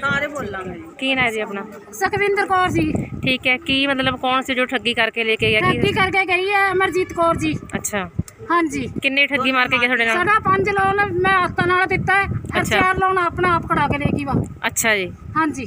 ਸਾਰੇ ਬੋਲਾਂਗੇ। ਕੀ ਨਾਂ ਹੈ ਜੀ ਆਪਣਾ? ਸੁਖਵਿੰਦਰ ਕੌਰ ਜੀ। ਠੀਕ ਹੈ ਕੀ ਮਤਲਬ ਕੌਣ ਸੀ ਜੋ ਠੱਗੀ ਕਰਕੇ ਲੈ ਕੇ ਗਿਆ ਠੱਗੀ ਕੀ ਕਰਕੇ ਗਈ ਹੈ ਅਮਰਜੀਤ ਕੌਰ ਜੀ। ਅੱਛਾ। ਹਾਂਜੀ। ਕਿੰਨੇ ਠੱਗੀ ਮਾਰ ਕੇ ਗਿਆ ਤੁਹਾਡੇ ਨਾਲ? ਸਾਡਾ ਪੰਜ ਲੋਨ ਮੈਂ ਹੱਥਾਂ ਨਾਲ ਦਿੱਤਾ ਹੈ। ਔਰ ਅੱਛਾ। ਚਾਰ ਲੋਨ ਆਪਣਾ ਆਪ ਕਢਾ ਕੇ ਲੈ ਗਈ ਵਾ। ਅੱਛਾ ਜੀ। ਹਾਂਜੀ।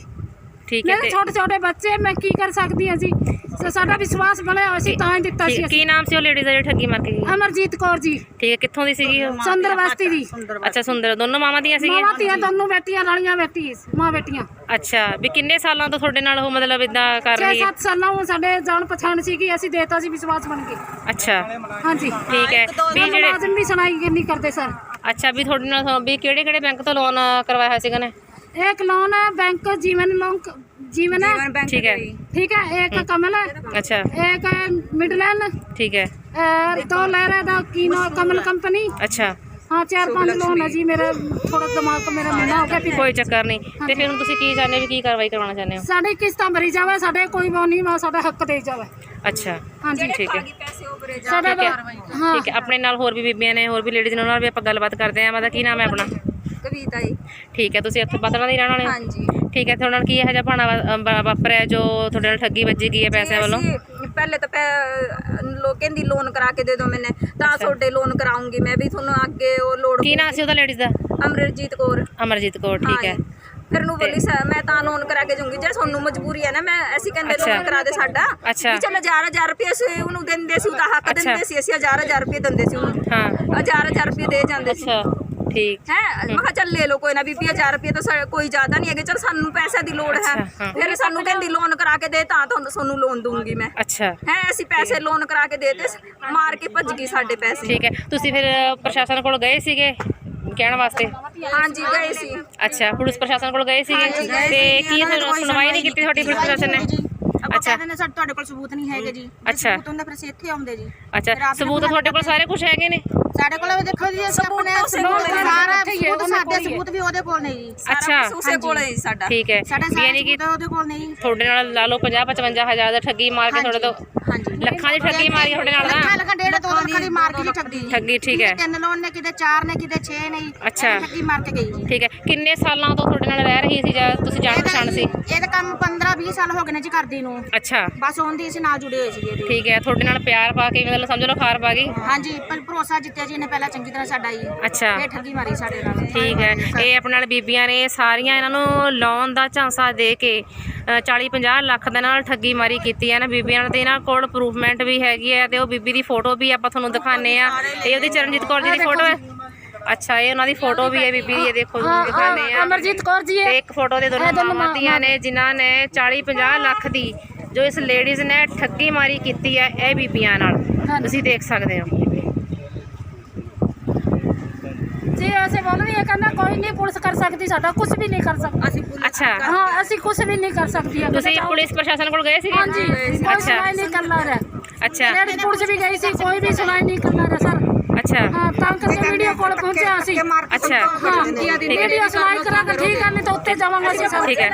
ਠੀਕ ਹੈ ਮੇਰੇ ਤੇ ਛੋਟੇ ਛੋਟੇ ਬੱਚੇ ਮੈਂ ਕੀ ਕਰ ਸਕਦੀ ਹਾਂ ਜੀ? ਸੋ ਸਾਡਾ ਵਿਸ਼ਵਾਸ ਬਣਿਆ ਹੋਇਆ ਸੀ ਤਾਂ ਹੀ ਦਿੱਤਾ ਸੀ ਕੀ- ਅਸੀਂ ਨਾਮ ਸੀ ਉਹ ਲੇਡੀ ਦਾ ਜਿਹੜੀ ਠੱਗੀ ਮਾਰ ਕੇ ਗਈ? ਅਮਰਜੀਤ ਕੌਰ ਜੀ। ਠੀਕ ਹੈ ਕਿੱਥੋਂ ਦੀ ਸੀਗੀ ਉਹ? ਸੁੰਦਰ ਬਸਤੀ ਦੀ। ਅੱਛਾ ਸੁੰਦਰ। ਦੋਨੋਂ ਮਾਵਾਂ ਦੀਆਂ ਸੀਗੀਆਂ? ਮਾਵਾਂ ਧੀਆਂ ਦੋਨੋਂ ਬੇਟੀਆਂ ਰਲੀਆਂ ਬੇਟੀ ਮਾਂ ਬੇਟੀਆਂ। ਅੱਛਾ ਵੀ ਕਿੰਨੇ ਸਾਲਾਂ ਤੋਂ ਤੁਹਾਡੇ ਨਾਲ ਉਹ ਮਤਲਬ ਇਦਾਂ ਕਰ ਰਹੀ ਹੈ? 6-7 ਸਾਲਾਂ ਤੋਂ ਸਾਡੇ ਜਾਣ ਪਛਾਣ ਸੀ ਕਿ ਅਸੀਂ ਦੇਤਾ ਸੀ ਵਿਸ਼ਵਾਸ ਬਣ ਕੇ। ਅੱਛਾ। ਹਾਂਜੀ। ਠੀਕ ਹੈ। ਵੀ ਜਿਹੜੇ ਮੁਲਾਜ਼ਮ ਵੀ ਸੁਣਾਈ ਨਹੀਂ ਕਰਦੇ ਸਰ। ਅੱਛਾ ਵੀ ਤੁਹਾਡੇ ਨਾਲ ਵੀ ਕਿਹੜੇ ਕਿਹੜੇ ਬੈਂਕ ਤੋਂ ਲੋਨ ਕਰਵਾਇਆ ਹੋਇਆ ਸੀਗਾ ਨੇ एक लोन है बैंक जीवन लोन जीवन है ਠੀਕ ਹੈ ठीक है एक कमल है ਅੱਛਾ एक है मिडलैंड ਠੀਕ ਹੈ और दो लहरा दा कीनो कमल कंपनी ਅੱਛਾ हाँ चार पांच लोन है जी मेरा थोड़ा दिमाग मेरा महीना हो गया फिर ਕੋਈ ਚੱਕਰ ਨਹੀਂ ਤੇ ਫਿਰ ਹੁਣ ਤੁਸੀਂ ਕੀ ਚਾਹੁੰਦੇ ਹੋ ਵੀ ਕੀ ਕਾਰਵਾਈ ਕਰਵਾਉਣਾ ਚਾਹੁੰਦੇ ਹੋ साढ़े किस्तां भरी जावे साढ़े कोई वो नहीं वा साढ़ा हक दे जावे ਅੱਛਾ हाँ जी ਠੀਕ ਹੈ साढ़ा ਠੀਕ ਹੈ हाँ ਠੀਕ ਹੈ ਆਪਣੇ ਨਾਲ ਹੋਰ ਵੀ ਬੀਬੀਆਂ ਨੇ ਹੋਰ ਵੀ ਲੇਡੀਜ਼ ਨੇ ਉਹਨਾਂ ਨਾਲ ਵੀ ਆਪਾਂ ਗੱਲਬਾਤ ਕਰਦੇ ਆਂ ਮਾਦਾ ਕੀ ਨਾਮ ਹੈ ਆਪਣਾ ਕਵਿਤਾ ਜੀ। ਠੀਕ ਹੈ ਤੁਸੀਂ ਇੱਥੇ ਬਦਲਾਂ ਦੀ ਰਹਿਣ ਵਾਲੇ ਹੋ? ਹਾਂਜੀ। ਠੀਕ ਹੈ ਤੁਹਾਡੇ ਨਾਲ ਕੀ ਇਹੋ ਜਿਹਾ ਭਾਣਾ ਵਾ- ਵਾ- ਵਾਪਰਿਆ ਜੋ ਤੁਹਾਡੇ ਨਾਲ ਠੱਗੀ ਵੱਜੀ ਗਈ ਹੈ ਪੈਸਿਆਂ ਵੱਲੋਂ? ਅਸੀਂ ਪਹਿਲੇ ਤਾਂ ਪੈ- ਲੋਕਾਂ ਦੀ ਲੋਨ ਕਰਾ ਕੇ ਦੇ ਦਿਓ ਮੈਨੇ। ਤਾਂ ਤੁਹਾਡੇ ਲੋਨ ਕਰਾਉਂਗੀ ਮੈਂ ਵੀ ਤੁਹਾਨੂੰ ਅੱਗੇ ਉਹ ਲੋੜ ਕੀ ਨਾਂ ਸੀ ਉਹਦਾ ਲੇਡੀਜ਼ ਦਾ? ਅਮਰਜੀਤ ਕੌਰ। ਅਮਰਜੀਤ ਕੌਰ ਠੀਕ ਹੈ। ਹਾਂਜੀ। ਫਿਰ ਨੂੰ ਬੋਲੀ ਸਾ ਮੈਂ ਤਾਂ ਲੋਨ ਕਰਾ ਕੇ ਜਾਊਂਗੀ। ਜੇ ਤੁਹਾਨੂੰ ਮਜਬੂਰੀ ਹੈ ਨਾ ਮੈਂ ਅਸੀਂ ਕਹਿੰਦੇ ਅੱਛਾ। ਲੋਨ ਕਰਾ ਦੇ ਸਾਡਾ। ਅੱਛਾ। ਵੀ ਚੱਲ ਹਜ਼ਾਰ ਹਜ਼ਾਰ ਰੁਪਏ ਅਸੀਂ ਉਹਨੂੰ ਦਿੰਦੇ ਸੀ ਉਹਦਾ ਹੱਕ ਅੱਛਾ। ਦਿੰਦੇ ਸੀ ਅਸੀਂ ਹਜ਼ਾਰ ਹਜ਼ਾਰ ਰੁਪਏ ਦਿੰਦੇ ਸੀ ਉਹਨੂੰ। ਹਾਂ। ਹਜ਼ਾਰ ਹਜ਼ਾਰ ਰੁਪਏ ਦੇ ਜਾਂਦੇ ਸੀ। ਅੱਛਾ। ਠੀਕ ਹੈ ਮੈਂ ਕਿਹਾ ਚੱਲ ਲੈ ਲਓ ਕੋਈ ਨਾ ਬੀਬੀ 1000 ਰੁਪਏ ਤਾਂ ਸਾ- ਕੋਈ ਜ਼ਿਆਦਾ ਨਹੀਂ ਹੈਗੇ ਚਲ ਸਾਨੂੰ ਪੈਸੇ ਦੀ ਲੋੜ ਹੈ ਅੱਛਾ, ਹਾਂ। ਫਿਰ ਸਾਨੂੰ ਕਹਿੰਦੀ ਲੋਨ ਕਰਾ ਕੇ ਦੇ ਤਾਂ ਤੁਹਾਨੂੰ ਤੁਹਾਨੂੰ ਲੋਨ ਦੂੰਗੀ ਮੈਂ ਅੱਛਾ ਹੈ ਅਸੀਂ ਪੈਸੇ ਲੋਨ ਕਰਾ ਕੇ ਦੇਤੇ ਮਾਰ ਕੇ ਭੱਜ ਗਈ ਸਾਡੇ ਪੈਸੇ ਠੀਕ ਹੈ ਤੁਸੀਂ ਫਿਰ ਪ੍ਰਸ਼ਾਸਨ ਕੋਲ ਗਏ ਸੀਗੇ ਕਹਿਣ ਵਾਸਤੇ ਹਾਂਜੀ ਗਏ ਸੀ ਅੱਛਾ ਪੁਲਿਸ ਪ੍ਰਸ਼ਾਸਨ ਕੋਲ ਗਏ ਸੀਗੇ ਹਾਂਜੀ, ਗਏ ਤੇ ਕੀ ਤੁਹਾਨੂੰ ਸੁਣਵਾਈ ਨਹੀਂ ਕੀਤੀ ਤੁਹਾਡੀ ਪੁਲਿਸ ਪ੍ਰਸ਼ਾਸਨ ਨੇ ਆਪਾਂ ਅੱਛਾ ਕਹਿੰਦੇ ਨੇ ਸਾਡੇ ਤੁਹਾਡੇ ਕੋਲ ਸਬੂਤ ਨਹੀਂ ਹੈਗੇ ਜੀ ਜੇ ਅੱਛਾ। ਸਬੂਤ ਹੁੰਦੇ ਫਿਰ ਅਸੀਂ ਇੱਥੇ ਆਉਂਦੇ ਜੀ ਅੱਛਾ ਸਬੂਤ ਤੁਹਾਡੇ ਕੋਲ ਸਾਰੇ ਕੁਝ ਹੈਗੇ ਨੇ ਸਾਡੇ ਕੋਲ ਵੀ ਦੇਖੋ ਜੀ ਅਸੀਂ ਆਪਣੇ ਕੋਲ ਸਾਰਾ ਸਬੂਤ ਸਾਡੇ। ਸਬੂਤ ਵੀ ਉਹਦੇ ਨੇ ਜੀ। ਸਾਰਾ ਅੱਛਾ। ਕੁਛ ਉਸੇ ਕੋਲ ਹੈ ਜੀ ਸਾਡਾ। ਠੀਕ ਹੈ। ਸਾਡਾ ਵੀ ਸਾਰਾ ਯਾਨੀ ਕਿ ਸਬੂਤ ਉਹਦੇ ਕੋਲ ਨੇ ਜੀ। ਤੁਹਾਡੇ ਨਾਲ ਲਾ ਲਓ 50 55 ਹਜ਼ਾਰ ਦਾ ਠੱਗੀ ਮਾਰ ਕੇ ਤੁਹਾਡੇ ਤੋਂ ਹਾਂਜੀ ਲੱਖਾਂ ਦੀ ਠੱਗੀ ਮਾਰੀ ਤੁਹਾਡੇ ਨਾਲ ਲੱਖਾਂ ਨਾ। ਲੱਖਾਂ ਡੇਢ ਦੋ ਲੱਖਾਂ ਦੀ ਮਾਰ ਕੇ ਜੀ ਠੱਗੀ। ਠੱਗੀ ਠੀਕ ਹੈ। ਕਿਤੇ ਤਿੰਨ ਲੋਨ ਨੇ ਕਿਤੇ ਚਾਰ ਨੇ ਕਿਤੇ 6 ਨੇ ਜੀ। ਅੱਛਾ। ਐਵੇਂ ਠੱਗੀ ਮਾਰ ਕੇ ਗਈ ਜੀ। ਠੀਕ ਹੈ। ਕਿੰਨੇ ਸਾਲਾਂ ਤੋਂ ਤੁਹਾਡੇ ਨਾਲ ਰਹਿ ਰਹੀ ਸੀ ਜਾਂ ਤੁਸੀਂ ਜਾਣ ਪਛਾਣ ਸੀ? ਇਹਦਾ ਕੰਮ 15 20 ਸਾਲ ਹੋ ਗਏ ਨੇ ਜੀ ਕਰਦੀ ਨੂੰ। ਅੱਛਾ। ਬਸ ਉਹਦੀ ਅਸੀਂ ਨਾਲ ਜੁੜੇ ਹੋਏ ਸੀਗੇ ਜੀ ਠੀਕ ਹੈ। ਤੁਹਾਡੇ ਨਾਲ ਪਿਆਰ ਪਾ ਕੇ ਮਤਲਬ ਸਮਝ ਲਓ ਖਾਰ ਪਾ ਗਈ। ਹਾਂਜੀ ਪਰ ਭਰੋਸਾ ਦਿੱਤੇ ਜੀ ਇਹਨੇ ਪਹਿਲਾਂ ਚੰਗੀ ਤਰ੍ਹਾਂ ਸਾਡਾ ਜੀ ਅੱਛਾ। ਇਹ ਠੱਗੀ ਮਾਰੀ ਸਾਡੇ ਨਾਲ। ਠੀਕ ਹੈ। ਇਹ ਆਪਣੇ ਨਾਲ ਬੀਬੀਆਂ ਨੇ ਸਾਰੀਆਂ ਇਹਨਾਂ ਨੂੰ ਲੋਨ ਦਾ ਝਾਂਸਾ ਦੇ ਕੇ 40-50 ਲੱਖ ਦੇ ਨਾਲ ਠੱਗੀ ਮਾਰੀ ਕੀਤੀ ਹੈ ਨਾ ਬੀਬੀਆਂ ਨਾਲ। ਇਹਨਾਂ ਕੋਲ ਪ੍ਰੂਫਮੈਂਟ ਵੀ ਹੈਗੀ ਹੈ ਤੇ ਉਹ ਬੀਬੀ ਦੀ ਫੋਟੋ ਵੀ ਆਪਾਂ ਤੁਹਾਨੂੰ ਦਿਖਾਣੇ ਆ ਇਹ ਉਹਦੀ ਚਰਨਜੀਤ ਕੌਰ ਜੀ ਦੀ ਫੋਟੋ ਹੈ? ਅੱਛਾ ਇਹ ਉਹਨਾਂ ਦੀ ਫੋਟੋ ਵੀ ਹੈ ਬੀਬੀ ਇਹ ਦੇਖੋ ਦਿਖਾਣੇ ਆ ਅਮਰਜੀਤ ਕੌਰ ਜੀ ਇਹ ਇੱਕ ਫੋਟੋ ਦੇ ਦੋਨੋਂ ਮਾਵਾਂ ਨੇ ਜਿਨ੍ਹਾਂ ਨੇ 40-50 ਲੱਖ ਦੀ ਜੋ ਇਸ ਲੇਡੀਜ਼ ਨੇ ਠੱਗੀ ਮਾਰੀ ਕੀਤੀ ਹੈ ਇਹ ਬੀਬੀਆਂ ਨਾਲ। ਤੁਸੀਂ ਦੇਖ ਸਕਦੇ ਹੋ। ਵੈਸੇ ਬੋਲ ਵੀ ਇਹ ਕਹਿੰਦਾ ਕੋਈ ਨਹੀਂ ਪੁਲਿਸ ਕਰ ਸਕਦੀ ਸਾਡਾ ਕੁਝ ਵੀ ਨਹੀਂ ਕਰ ਸਕਦੀ। ਅਸੀਂ ਪੁਲਿਸ ਅੱਛਾ। ਹਾਂ ਅਸੀਂ ਕੁਝ ਵੀ ਨਹੀਂ ਕਰ ਸਕਦੀ ਤੁਸੀਂ ਪੁਲਿਸ ਪ੍ਰਸ਼ਾਸਨ ਕੋਲ ਗਏ ਸੀਗੇ? ਹਾਂਜੀ ਅੱਛਾ। ਸੁਣਾਈ ਨਹੀਂ ਕਰਨਾ ਰਿਹਾ। ਅੱਛਾ। ਜਿਹੜੀ ਪੁਲਿਸ ਵੀ ਗਈ ਸੀ ਕੋਈ ਵੀ ਸੁਣਾਈ ਨਹੀਂ ਕਰਨਾ ਰਿਹਾ ਸਰ। ਅੱਛਾ। ਹਾਂ ਤਾਂ ਕਰਕੇ ਵੀਡੀਓ ਕੋਲ ਪਹੁੰਚਿਆ ਅਸੀਂ। ਅੱਛਾ। ਹਾਂ ਵੀਡੀਓ ਸੁਣਾਈ ਕਰਾਂਗੇ ਠੀਕ ਹੈ ਨਹੀਂ ਕੇ ਜਾਵਾਂਗੇ ਅਸੀਂ ਸਰ। ਠੀਕ ਹੈ।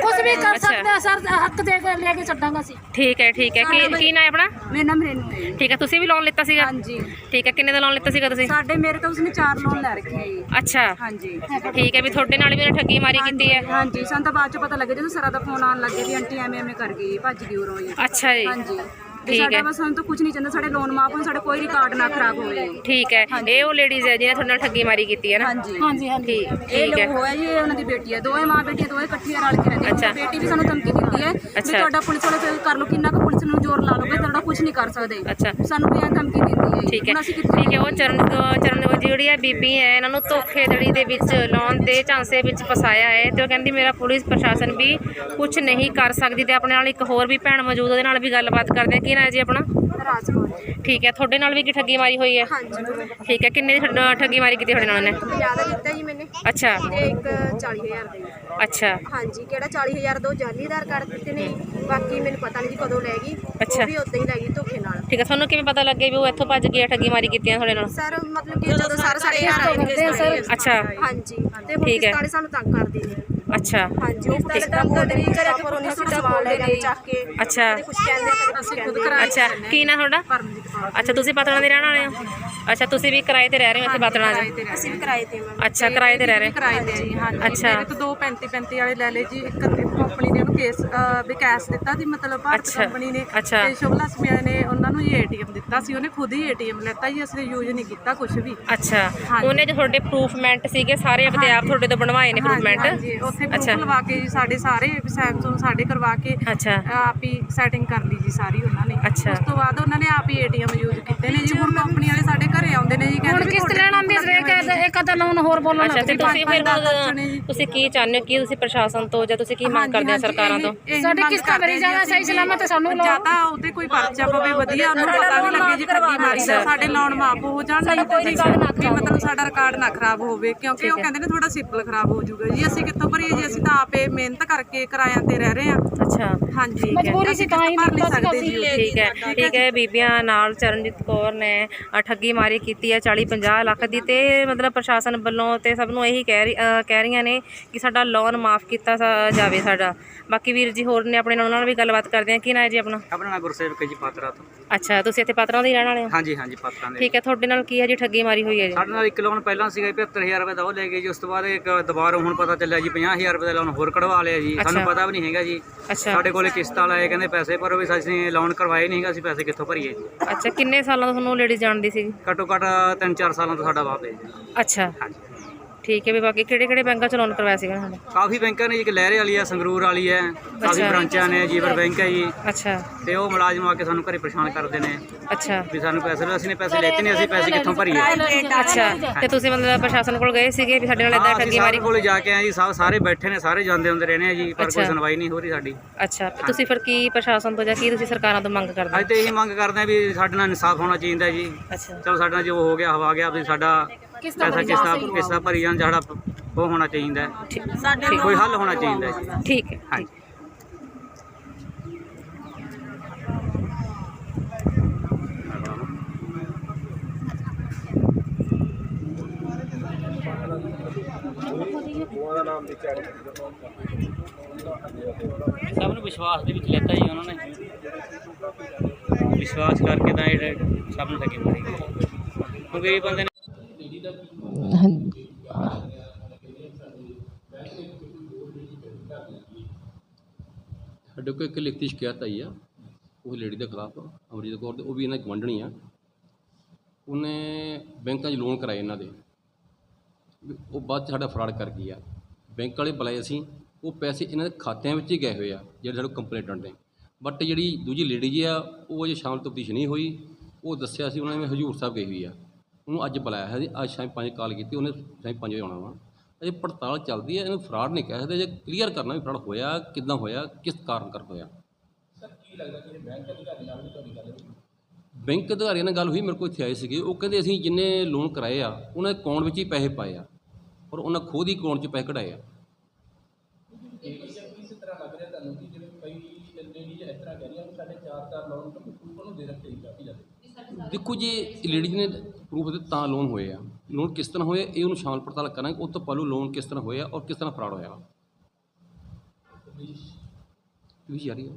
ਕੁਝ ਵੀ ਕਰ ਸਕਦੇ ਆ ਸਰ ਹੱਕ ਦੇ ਕੇ ਲੈ ਕੇ ਛੱਡਾਂਗੇ ਅਸੀਂ। ਠੀਕ ਹੈ ਠੀਕ ਹੈ। ਕੀ ਕੀ ਨਾਂ ਆਪਣਾ? ਮੇਰਾ ਨਾਮ ਰੇਨੂ ਠੀਕ ਹੈ ਤੁਸੀਂ ਵੀ ਲੋਨ ਲਿੱਤਾ ਸੀਗਾ? ਹਾਂਜੀ। ਠੀਕ ਹੈ ਕਿੰਨੇ ਦਾ ਲੋਨ ਲਿੱਤਾ ਸੀਗਾ ਤੁਸੀਂ? ਸਾਡੇ ਮੇਰੇ ਤੋਂ ਉਸਨੇ ਚਾਰ ਲੋਨ ਲੈ ਰੱਖੇ ਆ ਅੱਛਾ। ਹਾਂਜੀ। ਠੀਕ ਹੈ ਵੀ ਤੁਹਾਡੇ ਨਾਲ ਵੀ ਉਹਨੇ ਠੱਗੀ ਮਾਰੀ ਕੀਤੀ ਹੈ। ਹਾਂਜੀ ਸਾਨੂੰ ਤਾਂ ਬਾਅਦ ਚ ਪਤਾ ਲੱਗਿਆ ਜਦੋਂ ਸਰਾ ਦਾ ਫੋਨ ਆਉਣ ਲੱਗੇ ਵੀ ਆਂਟੀ ਐਵੇਂ ਐਵੇਂ ਕਰ ਗਈ ਭਾਜੀ ਗਈ ਉਰੋਂ ਜੀ। ਅੱਛਾ ਜੀ। ਹਾਂਜੀ। ਤੇ ਠੀਕ ਸਾਡਾ ਹੈ। ਬਸ ਸਾਨੂੰ ਤਾਂ ਕੁਝ ਨਹੀਂ ਚਾਹੁੰਦਾ ਸਾਡੇ ਲੋਨ ਮਾਫ ਹੋਣ ਸਾਡੇ ਕੋਈ ਰਿਕਾਰਡ ਨਾ ਖਰਾਬ ਹੋਵੇ। ਠੀਕ ਹੈ। ਇਹ ਉਹ ਲੇਡੀਜ਼ ਹੈ ਜਿਹਨੇ ਤੁਹਾਡੇ ਨਾਲ ਠੱਗੀ ਮਾਰੀ ਕੀਤੀ ਹੈ ਨਾ? ਹਾਂਜੀ। ਹਾਂਜੀ ਹਾਂਜੀ। ਠੀਕ ਇਹ ਠੀਕ ਹੈ। ਲੋਕ ਹੋਇਆ ਜੀ ਇਹ ਉਹਨਾਂ ਦੀ ਬੇਟੀ ਹੈ। ਦੋਵੇਂ ਮਾਂ ਬੇਟੀਆਂ ਦੋਵੇਂ ਇਕੱਠੀਆਂ ਰਲ ਕੇ ਰਹਿੰਦੀਆਂ ਅੱਛਾ। ਬੇਟੀ ਵੀ ਸਾਨੂੰ ਧਮਕੀ ਦਿੰਦੀ ਹੈ ਵੀ ਅੱਛਾ। ਤੁਹਾਡਾ ਪੁਲਿਸ ਵਾਲੇ ਫਿਰ ਕਰ ਲਓ ਕਿੰਨਾ ਕੁ ਪੁਲਿਸ ਨੂੰ ਜ਼ੋਰ ਲਾ ਲੋਗੇ ਤੁਹਾਡਾ ਕੁਝ ਨਹੀਂ ਕਰ ਸਕਦੇ। ਅੱਛਾ। ਸਾਨੂੰ ਵੀ ਇਹ ਧਮਕੀ ਦਿੰਦੀ ਹੈ ਠੀਕ ਹੈ। ਹੁਣ ਅਸੀਂ ਕਿੱਥੇ ਠੀਕ ਹੈ ਉਹ ਚਰਨ ਚਰਨ ਉਹ ਜਿਹੜੀ ਹੈ ਬੀਬੀ ਹੈ ਇਹਨਾਂ ਨੂੰ ਧੋਖੇਧੜੀ ਦੇ ਵਿੱਚ ਲੋਨ ਦੇ ਝਾਂਸੇ ਵਿੱਚ ਫਸਾਇਆ ਹੈ ਤੇ ਉਹ ਕਹਿੰਦੀ ਮੇਰਾ ਪੁਲਿਸ ਪ੍ਰਸ਼ਾਸਨ ਵੀ ਕੁਝ ਨਹੀਂ ਕਰ ਸਕਦੀ ਤੇ ਆਪਣੇ ਨਾਲ ਇੱਕ ਹੋਰ ਵੀ ਭੈਣ ਮੌਜੂਦ ਉਹਦੇ ਨਾਲ ਵੀ ਗੱਲਬਾਤ ਕਰਦੇ ਹਾਂ ਕੀ ਨਾਂ ਹੈ ਜੀ ਆਪਣਾ? ਰਾਜਕੌਰ ਠੀਕ ਹੈ ਤੁਹਾਡੇ ਨਾਲ ਵੀ ਕੀ ਠੱਗੀ ਮਾਰੀ ਹੋਈ ਹੈ? ਹਾਂਜੀ ਠੀਕ ਹੈ ਕਿੰਨੇ ਦੀ ਠੱਗ- ਠੱਗੀ ਮਾਰੀ ਕੀਤੀ ਤੁਹਾਡੇ ਨਾਲ ਉਹਨੇ? ਜ਼ਿਆਦਾ ਦਿੱਤਾ ਜੀ ਮੈਨੇ? ਅੱਛਾ। ਤੇ ਇੱਕ 40000 ਦੇ। ਅੱਛਾ। ਹਾਂਜੀ ਕਿਹੜਾ 40000 ਦੋ ਜਾਲੀ ਆਧਾਰ ਕਾਰਡ ਦਿੱਤੇ ਨੇ। ਬਾਕੀ ਮੈਨੂੰ ਪਤਾ ਨਹੀਂ ਜੀ ਕਦੋਂ ਲੈ ਗਈ। ਅੱਛਾ। ਉਹ ਵੀ ਉਦਾਂ ਹੀ ਲੈ ਗਈ ਧੋਖੇ ਨਾਲ। ਠੀਕ ਹੈ ਤੁਹਾਨੂੰ ਕਿਵੇਂ ਪਤਾ ਲੱਗਿਆ ਵੀ ਉਹ ਇੱਥੋਂ ਭੱਜ ਗਿਆ ਠੱਗੀ ਮਾਰੀ ਕੀਤੀਆਂ ਤੁਹਾਡੇ ਨਾਲ? ਸਰ ਮਤਲਬ ਕਿ ਜਦੋਂ ਸਰ ਸਾਡੇ ਘਰ ਆਏ ਨੇ ਸਰ। ਅੱਛਾ। ਹਾਂਜੀ ਤੇ ਠੀਕ ਹੈ। ਪੁਲਿਸ ਵਾਲੇ ਸਾਨੂੰ ਤੰਗ ਕਰਦੇ ਨੇ। ਅੱਛਾ। ਹਾਂਜੀ ਉਹ ਤਾਂ ਤਾਂ ਬੋਲਦੇ ਨਹੀਂ ਕਰਿਆ ਕਿ ਪੁਲਿਸ ਨੂੰ ਸਵਾਲ ਲੈ ਕੇ ਚੱਕ ਕੇ। ਅੱਛਾ। ਕੁਝ ਕਹਿੰਦੇ ਆ ਅਸੀਂ ਖੁਦ ਕਰਾ ਅੱਛਾ ਕੀ ਨਾਂ ਤੁਹਾਡਾ? ਅੱਛਾ ਤੁਸੀਂ ਪਾਤੜਾਂ ਦੇ ਰਹਿਣ ਵਾਲੇ ਹੋ? ਅੱਛਾ ਤੁਸੀਂ ਵੀ ਕਿਰਾਏ ਤੇ ਰਹਿ ਰਹੇ ਹੋ ਇੱਥੇ ਪਾਤੜਾਂ 'ਚ ਅਸੀਂ ਵੀ ਕਿਰਾਏ ਤੇ ਮੈਮ ਅੱਛਾ ਕਿਰਾਏ ਤੇ ਰਹਿ ਰਹੇ ਕਿਰਾਏ ਤੇ ਜੀ ਹਾਂਜੀ। ਅੱਛਾ। ਮੇਰੇ ਤੋਂ ਦੋ 35 35 ਵਾਲੇ ਲੈ ਲਏ ਜੀ ਇੱਕ ਕੰਪਨੀ ਨੇ ਉਹਨੂੰ ਕੇਸ ਅਹ, ਵੀ ਕੈਸ਼ ਦਿੱਤਾ ਸੀ ਮਤਲਬ ਭਾਰਤ। ਕੰਪਨੀ ਨੇ। ਤੇ ਸ਼ੁਭਲਾ ਸਮਿਆ ਨੇ ਉਹਨਾਂ ਨੂੰ ਜੀ ਏਟੀਐਮ ਦਿੱਤਾ ਸੀ ਉਹਨੇ ਖੁਦ ਹੀ ਏਟੀਐਮ ਲੈਤਾ ਜੀ ਅਸੀਂ ਯੂਜ਼ ਨਹੀਂ ਕੀਤਾ ਕੁਝ ਵੀ ਅੱਛਾ ਹਾਂਜੀ। ਉਹਨੇ ਜੋ ਤੁਹਾਡੇ ਪ੍ਰੂਫਮੈਂਟ ਸੀਗੇ ਸਾਰੇ ਆਪਦੇ ਆਪ ਤੁਹਾਡੇ ਤੋਂ ਬਣਵਾਏ ਨੇ ਹਾਂਜੀ ਪ੍ਰੂਫਮੈਂਟ ਉੱਥੇ ਅੱਛਾ। ਪ੍ਰੂਫ ਲਵਾ ਕੇ ਜੀ ਸਾਡੇ ਸਾਰੇ ਸੈਮਸੰਗ ਸਾਡੇ ਕਰਵਾ ਕੇ ਅੱਛਾ ਆਪ ਹੀ ਸੈਟਿੰਗ ਕਰ ਲਈ ਜੀ ਸਾਰੀ ਉਹਨਾਂ ਨੇ ਅੱਛਾ। ਉਸ ਤੋਂ ਬਾਅਦ ਉਹਨਾਂ ਨੇ ਆਪ ਹੀ ਏਟੀਐਮ ਯੂਜ਼ ਕੀਤੇ ਨੇ ਜੀ ਹੁਣ ਕੰਪਨੀ ਵਾਲੇ ਘਰੇ ਆਉਂਦੇ ਨੇ ਜੀ ਹੁਣ ਕਹਿੰਦੇ ਵੀ ਕਿਸ਼ਤ ਤੁਹਾਡੇ ਲੈਣ ਆਉਂਦੀ proof ਸੀ ਲੱਗੇ ਹੋਏ ਇੱਕ ਤਾਂ ਹੁਣ ਹੋਰ ਬੋਲਣ ਅੱਛਾ ਲੱਗ ਤੇ ਤੁਸੀਂ ਫਿਰ। ਤੁਸੀਂ ਕੀ ਚਾਹੁੰਦੇ ਹੋ ਕੀ ਤੁਸੀਂ ਪ੍ਰਸ਼ਾਸਨ ਤੋਂ ਜਾਂ ਤੁਸੀਂ ਕੀ ਮੰਗ ਕਰਦੇ ਹੋ ਸਰਕਾਰਾਂ ਤੋਂ? ਸਾਡੀ ਕਿਸ਼ਤਾਂ ਭਰੀ ਜਾਣਾ, ਸਹੀ ਸਲਾਮਤ ਸਾਨੂੰ ਲਓ। ਜਾਂ ਤਾਂ ਉਹਦੇ ਕੋਈ ਪਰਚਾ ਪਵੇ ਵਧੀਆ ਉਹਨੂੰ ਪਤਾ ਵੀ ਲੱਗੇ ਜੀ ਠੱਗੀ ਮਾਰੀ ਦਾ ਸਾਡੇ ਲੋਨ ਮਾਫ ਹੋ ਜਾਣ ਨਹੀਂ ਤਾਂ ਜੀ ਵੀ ਮਤਲਬ ਸਾਡਾ ਰਿਕਾਰਡ ਨਾ ਖਰਾਬ ਹੋਵੇ ਕਿਉਂਕਿ ਉਹ ਕਹਿੰਦੇ ਨੇ ਥੋੜਾ ਸਿਪਲ ਖਰਾਬ ਹੋ ਜਾਊਗਾ ਜੀ। ਅਸੀਂ ਕਿੱਥੋਂ ਭਰੀਏ ਜੀ? ਅਸੀਂ ਤਾਂ ਆਪੇ ਮਿਹਨਤ ਕਰਕੇ ਕਿਰਾਇਆਂ ਤੇ ਰਹਿ ਰਹੇ ਹਾਂ। ਅੱਛਾ। ਹਾਂਜੀ। ਮਜਬੂਰੀ ਸੀ ਤਾਂ ਹੀ ਨਹੀਂ ਸਕਦੇ ਜੀ ਠੀਕ ਹੈ ਠੀਕ ਹੈ ਬੀਬੀਆਂ ਨਾਲ ਚਰਨਜੀਤ ਕੌਰ ਨੇ ਠੱਗੀ ਮਾਰੀ ਕੀਤੀ ਹੈ 40 50 ਲੱਖ ਦੀ ਤੇ ਮਤਲਬ ਪ੍ਰਸ਼ਾਸਨ ਵੱਲੋਂ ਤੇ ਸਭ ਨੂੰ ਇਹੀ ਕਹਿ ਰਹੀ ਕਹਿ ਰਹੀਆਂ ਨੇ ਕਿ ਸਾਡਾ ਲੋਨ ਮਾਫ ਕੀਤਾ ਜਾਵੇ ਸਾਡਾ। ਬਾਕੀ ਵੀਰ ਜੀ ਹੋਰ ਨੇ ਆਪਣੇ ਨਾਲ ਉਹਨਾਂ ਨਾਲ ਵੀ ਗੱਲਬਾਤ ਕਰਦੇ ਆ ਕੀ ਨਾਂ ਹੈ ਜੀ ਆਪਣਾ? ਆਪਣਾ ਨਾਮ ਗੁਰਸੇਵਕ ਜੀ ਪਾਤਰਾ ਤੋਂ। ਅੱਛਾ ਤੁਸੀਂ ਇੱਥੇ ਪਾਤਰਾਂ ਦੇ ਰਹਿਣ ਵਾਲੇ ਹੋ? ਹਾਂਜੀ ਹਾਂਜੀ ਪਾਤਰਾ ਦੇ। ਠੀਕ ਹੈ ਤੁਹਾਡੇ ਨਾਲ ਕੀ ਹੈ ਜੀ? ਠੱਗੀ ਮਾਰੀ ਹੋਈ ਹੈ ਜੀ? ਸਾਡੇ ਨਾਲ ਇੱਕ ਲੋਨ ਪਹਿਲਾਂ ਸੀਗਾ ਜੀ 75000 ਰੁਪਏ ਦਾ ਉਹ ਲੈ ਗਏ ਜੀ। ਉਸ ਤੋਂ ਬਾਅਦ ਇੱਕ ਦੁਬਾਰਾ ਹੁਣ ਪਤਾ ਚੱਲਿਆ ਜੀ 50000 ਰੁਪਏ ਦਾ ਲੋਨ ਹੋਰ ਕਢਵਾ ਲਿਆ ਜੀ। ਸਾਨੂੰ। ਪਤਾ ਵੀ ਨਹੀਂ ਹੈਗਾ ਜੀ। ਅੱਛਾ। ਸਾਡੇ ਕੋਲੇ ਕਿਸ਼ਤ ਵਾਲਾ ਇਹ ਕਹਿੰਦੇ ਪੈਸੇ ਭਰੋ ਵੀ ਅਸੀਂ ਲੋਨ ਕਰਵਾਏ ਨਹੀਂ ਹੈਗਾ ਅਸੀਂ ਪੈਸੇ ਕਿੱਥੋਂ ਭਰੀਏ ਜੀ। ਅੱਛਾ ਕਿੰਨੇ ਸਾਲਾਂ ਤੋਂ ਤੁਹਾਨੂੰ ਲੇਡੀ ਜਾਣਦੀ ਸੀ ਘੱਟੋ ਘੱਟ 3-4 ਸਾਲਾਂ ਤੋਂ ਸਾਡਾ ਵਾਪ ਹੈ ਜੀ। ਅੱਛਾ। ਹਾਂਜੀ। ਠੀਕ ਹੈ ਵੀ ਬਾਕੀ ਕਿਹੜੇ ਕਿਹੜੇ ਬੈਂਕਾਂ ਚ ਲੋਨ ਕਰਵਾਇਆ ਸੀਗਾ ਤੁਹਾਡਾ ਕਾਫੀ ਬੈਂਕਾਂ ਨੇ ਜੀ ਇੱਕ ਲਹਿਰੇ ਵਾਲੀ ਆ ਸੰਗਰੂਰ ਵਾਲੀ ਹੈ ਕਾਫੀ। ਬ੍ਰਾਂਚਾਂ ਨੇ ਜੀਵਰ ਬੈਂਕ ਹੈ ਜੀ। ਅੱਛਾ। ਤੇ ਉਹ ਮੁਲਾਜ਼ਮ ਆ ਕੇ ਸਾਨੂੰ ਘਰੇ ਪਰੇਸ਼ਾਨ ਕਰਦੇ ਨੇ। ਅੱਛਾ। ਵੀ ਸਾਨੂੰ ਪੈਸੇ ਲਓ ਅਸੀਂ ਨੇ ਪੈਸੇ ਲੈਤੇ ਨਹੀਂ ਅਸੀਂ ਪੈਸੇ ਕਿੱਥੋਂ ਭਰੀਏ? ਅੱਛਾ। ਤੇ ਤੁਸੀਂ ਮਤਲਬ ਪ੍ਰਸ਼ਾਸਨ ਕੋਲ ਗਏ ਸੀਗੇ ਵੀ ਸਾਡੇ ਨਾਲ ਇਦਾਂ ਠੱਗੀ ਮਾਰੀ ਸਾਰੇ ਕੋਲੇ ਜਾ ਕੇ ਆਏ ਜੀ ਸਭ ਸਾਰੇ ਬੈਠੇ ਨੇ ਸਾਰੇ ਜਾਂਦੇ ਹੁੰਦੇ ਰਹਿੰਦੇ ਆ ਜੀ ਪਰ ਕੋਈ ਅੱਛਾ। ਸੁਣਵਾਈ ਨਹੀਂ ਹੋ ਰਹੀ ਸਾਡੀ। ਅੱਛਾ। ਤੇ ਤੁਸੀਂ ਫਿਰ ਕੀ ਪ੍ਰਸ਼ਾਸਨ ਤੋਂ ਜਾਂ ਕੀ ਤੁਸੀਂ ਸਰਕਾਰਾਂ ਤੋਂ ਮੰਗ ਕਰਦੇ ਅੱਜ ਤੇ ਇਹੀ ਮੰਗ ਕਰਦੇ ਆ ਵੀ ਸਾਡੇ ਨਾਲ ਇਨਸਾਫ ਹੋਣਾ ਚਾਹੀਦਾ ਜੀ। ਹੋ ਅੱਛਾ। ਚਲੋ ਸਾਡਾ ਜੋ ਹੋ ਗਿਆ ਹਵਾ ਗਿਆ ਵੀ ਸਾਡਾ ਪੈਸਾ ਕਿਸ਼ਤਾ ਕਿਸ਼ਤਾ ਭਰੀ ਜਾਣ ਸਾਡਾ ਉਹ ਹੋਣਾ ਚਾਹੀਦਾ। ਹੈ। ਠੀਕ ਕੋਈ ਹੱਲ ਹੋਣਾ ਚਾਹੀਦਾ ਹੈ ਜੀ। ਠੀਕ ਹੈ। ਹਾਂਜੀ। ਸਭ ਨੂੰ ਵਿਸ਼ਵਾਸ ਦੇ ਵਿੱਚ ਲੈਤਾ ਜੀ ਉਹਨਾਂ ਨੇ। ਵਿਸ਼ਵਾਸ ਕਰਕੇ ਤਾਂ ਇਹ ਸਭ ਨੂੰ ਲੱਗੇ। ਮਾਰੀ ਕਿਉਂਕਿ ਇਹ ਬੰਦੇ ਨੇ ਸਾਡੇ ਕੋਲ ਇੱਕ ਲਿਖਤੀ ਸ਼ਿਕਾਇਤ ਆਈ ਆ ਉਹ ਲੇਡੀ ਦੇ ਖਿਲਾਫ ਅਮਰੀਤ ਕੌਰ ਦੇ, ਉਹ ਵੀ ਇਹਨਾਂ ਦੀ ਗੁਆਂਢਣੀ ਆ। ਉਹਨੇ ਬੈਂਕਾਂ 'ਚ ਲੋਨ ਕਰਾਏ ਇਹਨਾਂ ਦੇ। ਉਹ ਬਾਅਦ 'ਚ ਸਾਡਾ ਫਰਾਡ ਕਰ ਗਈ ਆ। ਬੈਂਕ ਵਾਲੇ ਬੁਲਾਏ ਅਸੀਂ, ਉਹ ਪੈਸੇ ਇਹਨਾਂ ਦੇ ਖਾਤਿਆਂ ਵਿੱਚ ਹੀ ਗਏ ਹੋਏ ਆ, ਜਿਹੜੇ ਸਾਡੇ ਕੰਪਲੇਂਟਡ ਨੇ। ਬਟ ਜਿਹੜੀ ਦੂਜੀ ਲੇਡੀ ਜੀ ਆ, ਉਹ ਅਜੇ ਸ਼ਾਮ ਤਫਤੀਸ਼ ਨਹੀਂ ਹੋਈ, ਉਹ ਦੱਸਿਆ ਸੀ, ਉਹਨਾਂ ਨੇ ਹਜੂਰ ਸਾਹਿਬ ਗਈ ਹੋਈ ਆ। ਉਹਨੂੰ ਅੱਜ ਬੁਲਾਇਆ ਹੈ ਜੀ ਅੱਜ ਸ਼ਾਮ 5 ਕਾਲ ਕੀਤੀ ਉਹਨੇ ਸ਼ਾਮ 5 ਵਜੇ ਆਉਣਾ ਵਾ। ਅਜੇ ਪੜਤਾਲ ਚੱਲਦੀ ਹੈ ਇਹਨੂੰ ਫਰਾਡ ਨਹੀਂ ਕਹਿ ਸਕਦੇ ਜੇ ਕਲੀਅਰ ਕਰਨਾ ਵੀ ਫਰਾਡ ਹੋਇਆ ਕਿੱਦਾਂ ਹੋਇਆ ਕਿਸ ਕਾਰਨ ਕਰ ਹੋਇਆ। ਬੈਂਕ ਅਧਿਕਾਰੀਆਂ ਨਾਲ ਗੱਲ ਹੋਈ ਮੇਰੇ ਕੋਲ ਇੱਥੇ ਆਏ ਸੀਗੇ ਉਹ ਕਹਿੰਦੇ ਅਸੀਂ ਜਿੰਨੇ ਲੋਨ ਕਰਾਏ ਆ ਉਹਨਾਂ ਦੇ ਅਕਾਊਂਟ ਵਿੱਚ ਹੀ ਪੈਸੇ ਪਾਏ ਆ ਔਰ ਉਹਨਾਂ ਖੁਦ ਹੀ ਅਕਾਊਂਟ 'ਚ ਪੈਸੇ ਕਢਾਏ ਆ। ਦੇਖੋ ਜੀ ਲੇਡੀਜ਼ ਨੇ ਪ੍ਰੂਫ ਦਿੱਤਾ ਤਾਂ ਲੋਨ ਹੋਏ ਆ। ਲੋਨ ਕਿਸ ਤਰ੍ਹਾਂ ਹੋਏ ਇਹ ਉਹਨੂੰ ਸ਼ਾਮਲ ਪੜਤਾਲ ਕਰਾਂਗੇ ਉਹ ਤੋਂ ਪਹਿਲਾਂ ਲੋਨ ਕਿਸ ਤਰ੍ਹਾਂ ਹੋਇਆ ਔਰ ਕਿਸ ਤਰ੍ਹਾਂ ਫਰਾਡ ਹੋਇਆ। ਵੀ ਜਾਰੀ ਹੈ